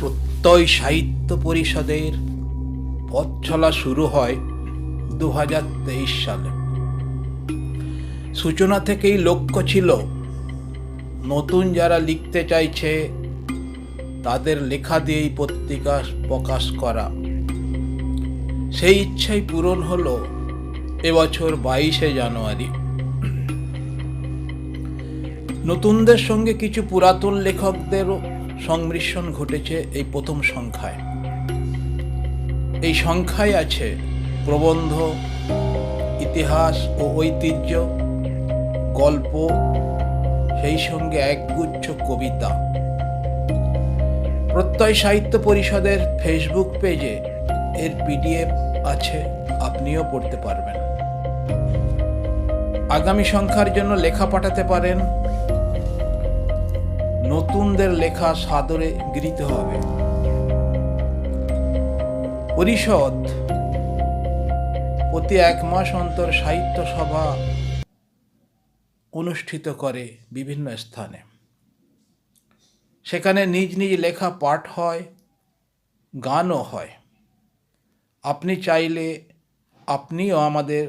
প্রত্যয় সাহিত্য পরিষদের পথ চলা শুরু হয় দু হাজার তেইশ সালে। সূচনা থেকেই লক্ষ্য ছিল, নতুন যারা লিখতে চাইছে, তাদের লেখা দিয়েই পত্রিকা প্রকাশ করা। সেই ইচ্ছাই পূরণ হলো এবছর বাইশে জানুয়ারি। নতুনদের সঙ্গে কিছু পুরাতন লেখকদেরও সংমিশ্রণ ঘটেছে এই প্রথম সংখ্যায়। এই সংখ্যায় আছে প্রবন্ধ, ইতিহাস ও ঐতিহ্য, গল্প, সেই সঙ্গে একগুচ্ছ কবিতা। প্রত্যয় সাহিত্য পরিষদের ফেসবুক পেজে এর পিডিএফ আছে, আপনিও পড়তে পারবেন। আগামী সংখ্যার জন্য লেখা পাঠাতে পারেন নতুনদের লেখা সাদরে গৃহীত হবে। পরিষদ, প্রতি এক মাস অন্তর সাহিত্য সভা অনুষ্ঠিত করে বিভিন্ন স্থানে। সেখানে নিজ নিজ লেখা পাঠ হয়, গানও হয়। আপনি চাইলে আপনিও আমাদের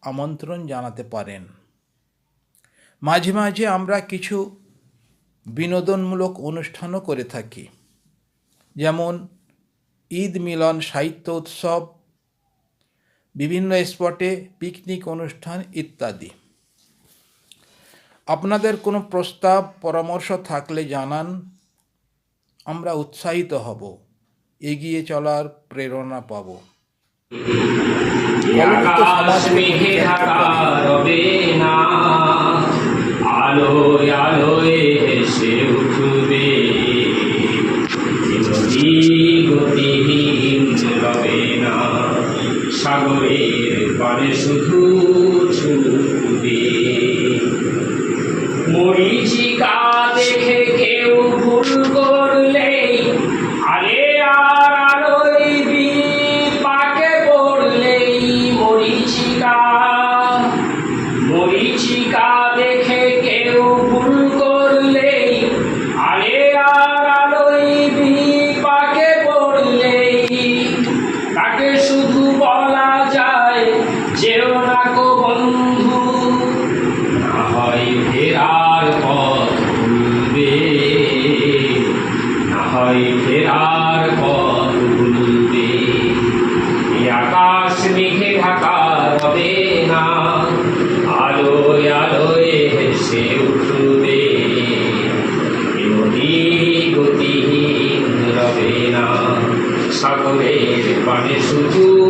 আমন্ত্রণ জানাতে পারেন। মাঝে মাঝে আমরা কিছু বিনোদনমূলক অনুষ্ঠানও করে থাকি। যেমন ঈদ মিলন, সাহিত্য উৎসব, বিভিন্ন স্পটে পিকনিক অনুষ্ঠান ইত্যাদি। আপনাদের কোনো প্রস্তাব, পরামর্শ থাকলে জানান। আমরা উৎসাহিত হব। এগিয়ে চলার প্রেরণা পাব। আকাশ মেঘে ঢাকা রবে না আলোয় আলোয় হেসে উঠবে। নদী গতিহীন রবে না। সাগরের পানে শুধু ছুটবে। মরিচিকা দেখে কেউ ভুল করলেই আরে আর আলোয় পাকে পড়লেই মরিচিকা। মরিচিকা ভুলবে এই আকাশ মেঘে ঢাকা হবে না। আলোয় আলোয় হেসে উঠবে। নদী গতিহীন রবে না। সাগরের পানে শুধু